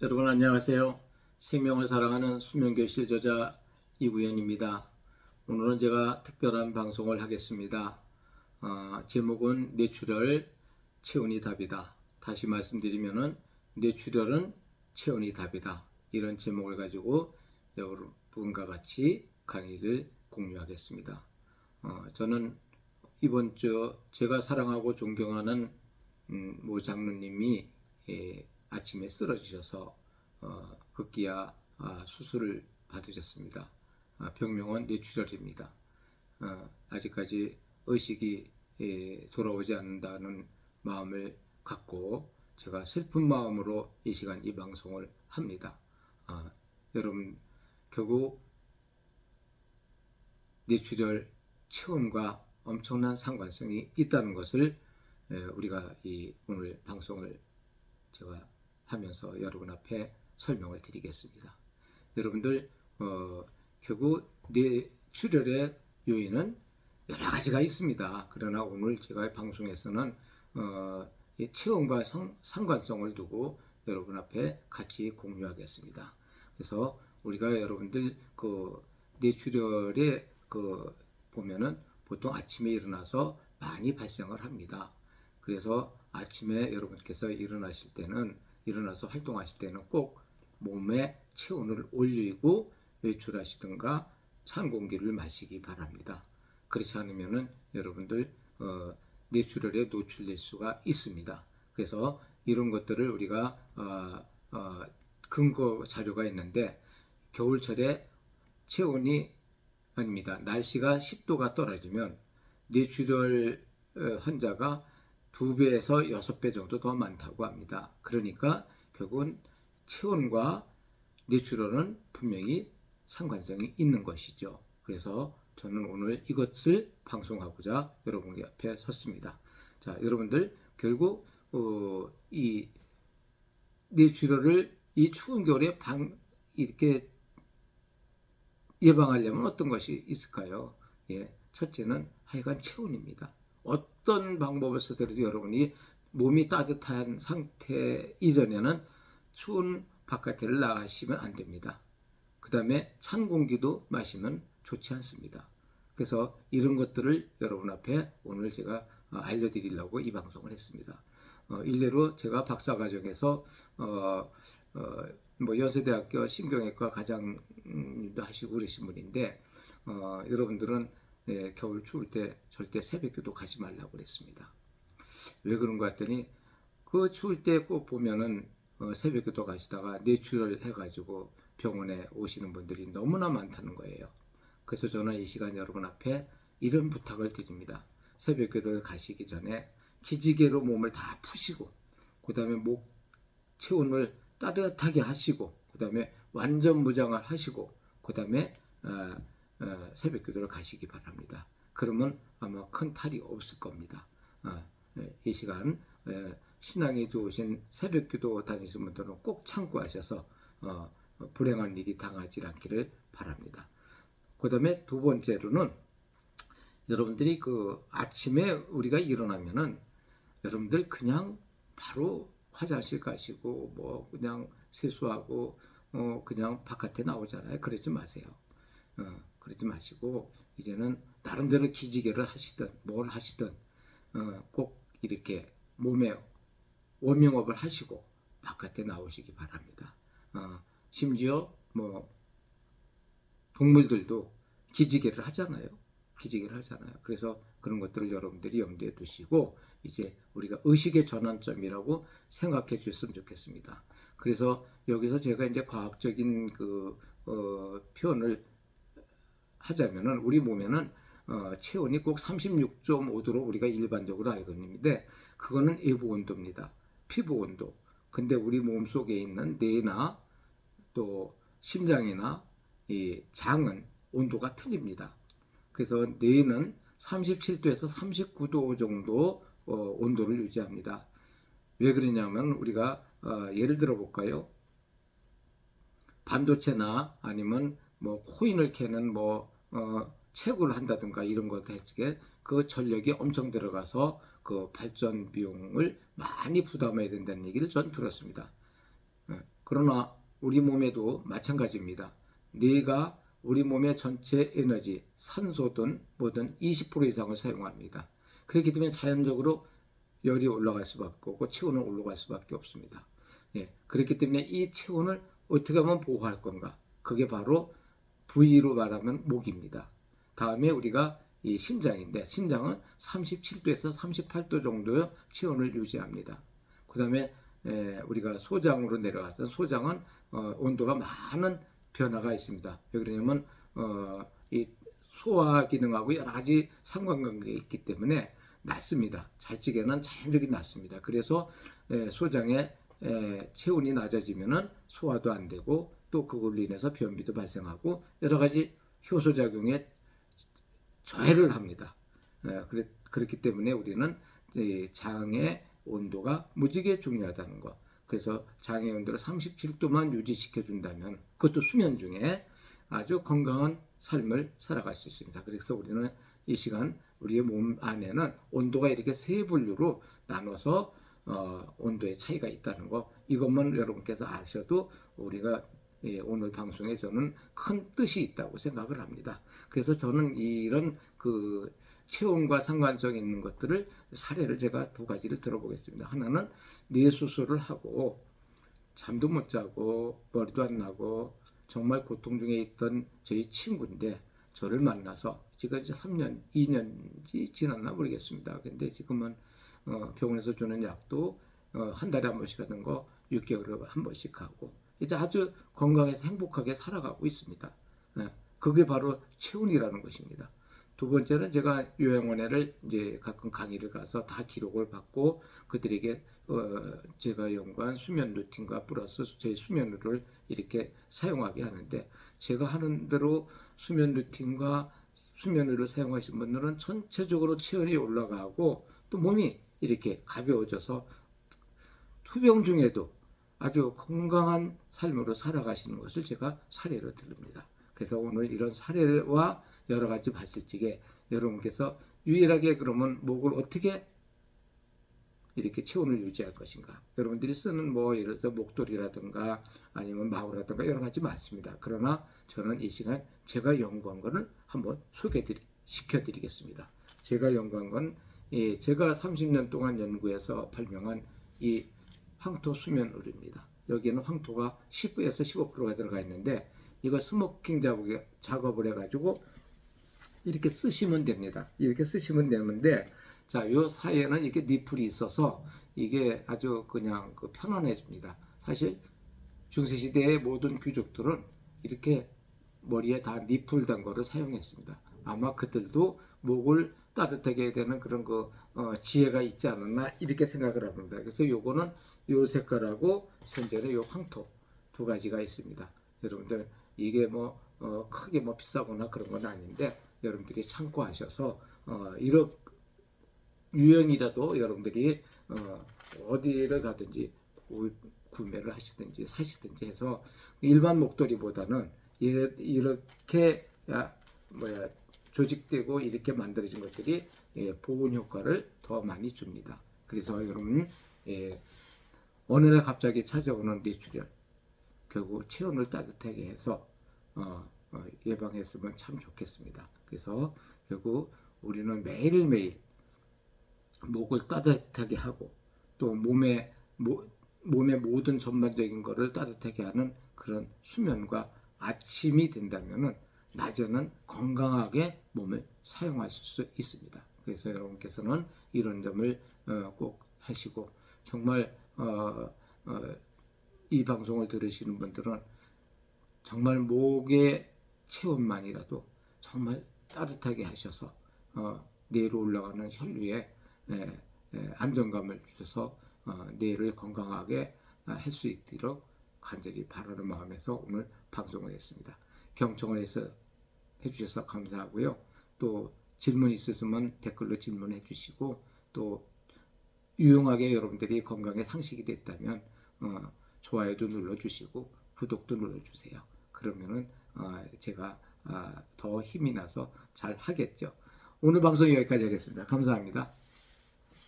여러분 안녕하세요. 생명을 사랑하는 수면교실 저자 이구현입니다. 오늘은 제가 특별한 방송을 하겠습니다. 어, 제목은 뇌출혈 체온이 답이다. 다시 말씀드리면은 뇌출혈은 체온이 답이다. 이런 제목을 가지고 여러분과 같이 강의를 공유하겠습니다. 어, 저는 이번 주 제가 사랑하고 존경하는 음, 모 장로님이 예, 아침에 쓰러지셔서 어, 급기야 아, 수술을 받으셨습니다. 아, 병명은 뇌출혈입니다. 어, 아직까지 의식이 예, 돌아오지 않는다는 마음을 갖고 제가 슬픈 마음으로 이 시간 이 방송을 합니다. 아, 여러분 결국 뇌출혈 체온과 엄청난 상관성이 있다는 것을 에, 우리가 이 오늘 방송을 제가 하면서 여러분 앞에 설명을 드리겠습니다. 여러분들 어, 결국 뇌 출혈의 요인은 여러 가지가 있습니다. 그러나 오늘 제가 방송에서는 어, 이 체온과 성- 상관성을 두고 여러분 앞에 같이 공유하겠습니다. 그래서 우리가 여러분들 그 뇌출혈에 그 보면은 보통 아침에 일어나서 많이 발생을 합니다. 그래서 아침에 여러분께서 일어나실 때는 일어나서 활동하실 때는 꼭 몸에 체온을 올리고 외출하시든가 찬 공기를 마시기 바랍니다. 그렇지 않으면은 여러분들 어, 뇌출혈에 노출될 수가 있습니다. 그래서 이런 것들을 우리가 어, 어, 근거 자료가 있는데 겨울철에 체온이 아닙니다. 날씨가 10도가 떨어지면 뇌출혈 어, 환자가 두 배에서 여섯 배 정도 더 많다고 합니다. 그러니까 결국은 체온과 뇌출혈은 분명히 상관성이 있는 것이죠. 그래서 저는 오늘 이것을 방송하고자 여러분 앞에 섰습니다. 자, 여러분들 결국 어, 이 뇌출혈을 이 추운 겨울에 방 이렇게 예방하려면 어떤 것이 있을까요? 예, 첫째는 하여간 체온입니다. 어떤 방법을 쓰더라도 여러분이 몸이 따뜻한 상태 이전에는 추운 바깥에를 나가시면 안 됩니다. 그 다음에 찬 공기도 마시면 좋지 않습니다. 그래서 이런 것들을 여러분 앞에 오늘 제가 어, 알려드리려고 이 방송을 했습니다. 어, 일례로 제가 박사 과정에서 어, 어, 뭐 연세대학교 신경외과 과장도 하시고 그러신 분인데 어, 여러분들은 예, 겨울 추울 때 절대 새벽기도 가지 말라고 그랬습니다. 왜 그런 거 같더니 그 추울 때 꼭 보면은 어, 새벽기도 가시다가 뇌출혈 해가지고 병원에 오시는 분들이 너무나 많다는 거예요. 그래서 저는 이 시간 여러분 앞에 이런 부탁을 드립니다. 새벽기도를 가시기 전에 기지개로 몸을 다 푸시고 그 다음에 목 체온을 따뜻하게 하시고 그 다음에 완전 무장을 하시고 그 다음에 어, 어, 새벽 기도를 가시기 바랍니다. 그러면 아마 큰 탈이 없을 겁니다. 어, 예, 이 시간 예, 신앙이 좋으신 새벽 기도 다니시는 분들은 꼭 참고하셔서 어, 어, 불행한 일이 당하지 않기를 바랍니다. 그 다음에 두 번째로는 여러분들이 그 아침에 우리가 일어나면은 여러분들 그냥 바로 화장실 가시고 뭐 그냥 세수하고 어 그냥 바깥에 나오잖아요. 그러지 마세요. 어 그러지 마시고 이제는 나름대로 기지개를 하시든 뭘 하시든 어 꼭 이렇게 몸에 워밍업을 하시고 바깥에 나오시기 바랍니다. 어 심지어 뭐 동물들도 기지개를 하잖아요. 기지개를 하잖아요. 그래서 그런 것들을 여러분들이 염두에 두시고 이제 우리가 의식의 전환점이라고 생각해 주셨으면 좋겠습니다. 그래서 여기서 제가 이제 과학적인 그 어, 표현을 하자면은 우리 몸에는 어, 체온이 꼭 36.5도로 우리가 일반적으로 알고 있는데 그거는 외부 온도입니다. 피부 온도. 근데 우리 몸 속에 있는 뇌나 또 심장이나 이 장은 온도가 틀립니다. 그래서 뇌는 37도에서 39도 정도 어, 온도를 유지합니다. 왜 그러냐면 우리가 어, 예를 들어 볼까요? 반도체나 아니면 뭐 코인을 캐는 뭐 어, 채굴을 한다든가 이런 것 해주게 그 전력이 엄청 들어가서 그 발전 비용을 많이 부담해야 된다는 얘기를 전 들었습니다. 어, 그러나 우리 몸에도 마찬가지입니다. 뇌가 우리 몸의 전체 에너지, 산소든 뭐든 20% 이상을 사용합니다. 그렇기 때문에 자연적으로 열이 올라갈 수밖에 없고 체온은 올라갈 수밖에 없습니다. 예, 그렇기 때문에 이 체온을 어떻게 하면 보호할 건가? 그게 바로 V로 말하면 목입니다. 다음에 우리가 이 심장인데 심장은 37도에서 38도 정도의 체온을 유지합니다. 그 다음에 우리가 소장으로 내려가서 소장은 어, 온도가 많은 변화가 있습니다. 왜 그러냐면 어, 이 소화 기능하고 여러 가지 상관관계가 있기 때문에 낮습니다. 잘찌개는 자연적인 낮습니다. 그래서 에, 소장의 에, 체온이 낮아지면은 소화도 안 되고 또 그걸로 인해서 변비도 발생하고 여러 가지 효소 작용에 저해를 합니다. 에, 그래, 그렇기 때문에 우리는 이 장의 온도가 무지개 중요하다는 것. 그래서 장의 온도를 37도만 유지시켜 준다면 그것도 수면 중에 아주 건강한 삶을 살아갈 수 있습니다. 그래서 우리는 이 시간 우리의 몸 안에는 온도가 이렇게 세 분류로 나눠서 어, 온도의 차이가 있다는 거 이것만 여러분께서 아셔도 우리가 예, 오늘 방송에 저는 큰 뜻이 있다고 생각을 합니다. 그래서 저는 이런 그 체온과 상관성 있는 것들을 사례를 제가 두 가지를 들어보겠습니다. 하나는 뇌 수술을 하고 잠도 못 자고 머리도 안 나고 정말 고통 중에 있던 저희 친구인데 저를 만나서 지금 이제 3년, 2년지 지났나 모르겠습니다. 근데 지금은 어, 병원에서 주는 약도 어, 한 달에 한 번씩 하는 거 6개월에 한 번씩 하고 이제 아주 건강해서 행복하게 살아가고 있습니다. 네, 그게 바로 체온이라는 것입니다. 두 번째는 제가 요양원에를 이제 가끔 강의를 가서 다 기록을 받고 그들에게 어 제가 연구한 수면 루틴과 플러스 제 수면을 이렇게 사용하게 하는데 제가 하는 대로 수면 루틴과 수면을 사용하신 분들은 전체적으로 체온이 올라가고 또 몸이 이렇게 가벼워져서 투병 중에도 아주 건강한 삶으로 살아가시는 것을 제가 사례로 들립니다. 그래서 오늘 이런 사례와 여러 가지 봤을 적에 여러분께서 유일하게 그러면 목을 어떻게 이렇게 체온을 유지할 것인가. 여러분들이 쓰는 뭐 예를 들어 목도리라든가 아니면 마우라든가 여러 가지 많습니다. 그러나 저는 이 시간 제가 연구한 거를 한번 소개드리 시켜드리겠습니다. 제가 연구한 건 예, 제가 30년 동안 연구해서 발명한 이 황토 수면 의류입니다. 여기에는 황토가 10에서 15%가 들어가 있는데 이거 스모킹 작업을 해가지고 이렇게 쓰시면 됩니다. 이렇게 쓰시면 되는데 자, 요 사이에는 이렇게 니플이 있어서 이게 아주 그냥 그 편안해집니다. 사실 중세시대의 모든 귀족들은 이렇게 머리에 다 니플 단 거를 사용했습니다. 아마 그들도 목을 따뜻하게 되는 그런 그 어, 지혜가 있지 않았나 이렇게 생각을 합니다. 그래서 요거는 요 색깔하고 현재는 요 황토 두 가지가 있습니다. 여러분들 이게 뭐 어, 크게 뭐 비싸거나 그런 건 아닌데 여러분들이 참고하셔서 어, 이런 유형이라도 여러분들이 어, 어디를 가든지 구, 구매를 하시든지 사시든지 해서 일반 목도리보다는 이- 이렇게 야, 뭐야 조직되고 이렇게 만들어진 것들이 예, 보온 효과를 더 많이 줍니다. 그래서 여러분 예, 어느 날 갑자기 찾아오는 뇌출혈 결국 체온을 따뜻하게 해서 어, 어, 예방했으면 참 좋겠습니다. 그래서 결국 우리는 매일매일 목을 따뜻하게 하고 또 몸의 모, 몸의 모든 전반적인 것을 따뜻하게 하는 그런 수면과 아침이 된다면은 낮에는 건강하게 몸을 사용하실 수 있습니다. 그래서 여러분께서는 이런 점을 어, 꼭 하시고 정말 어, 어, 이 방송을 들으시는 분들은 정말 목의 체온만이라도 정말 따뜻하게 하셔서 어, 뇌로 올라가는 혈류에 안정감을 주셔서 어, 뇌를 건강하게 할 수 있도록 간절히 바라는 마음에서 오늘 방송을 했습니다. 경청을 해주셔서 감사하고요. 또 질문 있으시면 댓글로 질문해 주시고 또 유용하게 여러분들이 건강에 상식이 됐다면 어, 좋아요도 눌러주시고 구독도 눌러주세요. 그러면은 어, 제가 아, 더 힘이 나서 잘 하겠죠. 오늘 방송 여기까지 하겠습니다. 감사합니다.